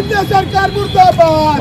शिंदे सरकार मुर्दाबाद।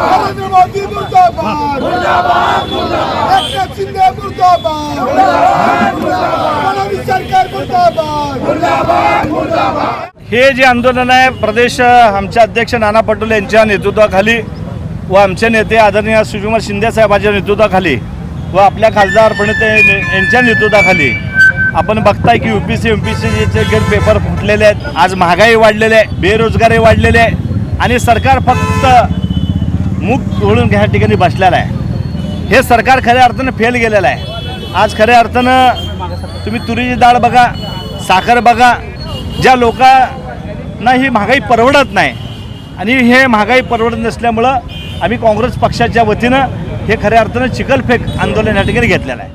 नरेंद्र मोदी मुर्दाबाद। एकनाथ शिंदे मुर्दाबाद। फडणवीस सरकार मुर्दाबाद। हे जे आंदोलन आहे प्रदेश आमचे अध्यक्ष नाना पटोले यांच्या नेतृत्वाखाली व आमचे नेते आदरणीय सुकुमार शिंदे साहेबांच्या नेतृत्वाखाली व आपल्या खासदार प्रणित यांच्या नेतृत्वाखाली आपण बघताय की U P C P paper फुटलेले आहेत आज महागाई वाढलेली आहे बेरोजगारी वाढलेली आहे आणि सरकार फक्त मूग ओळून घ्या ठिकाणी बसलेलं आहे. हे सरकार खऱ्या अर्थानं फेल गेलेलं आहे. आज खऱ्या अर्थानं तुम्ही तुरीची डाळ बघा साखर बघा ज्या लोकांना ही महागाई परवडत नाही आणि हे महागाई परवडत नसल्यामुळं आम्ही काँग्रेस पक्षाच्या वतीनं हे खऱ्या अर्थानं चिखलफेक आंदोलन या ठिकाणी घेतलेलं आहे.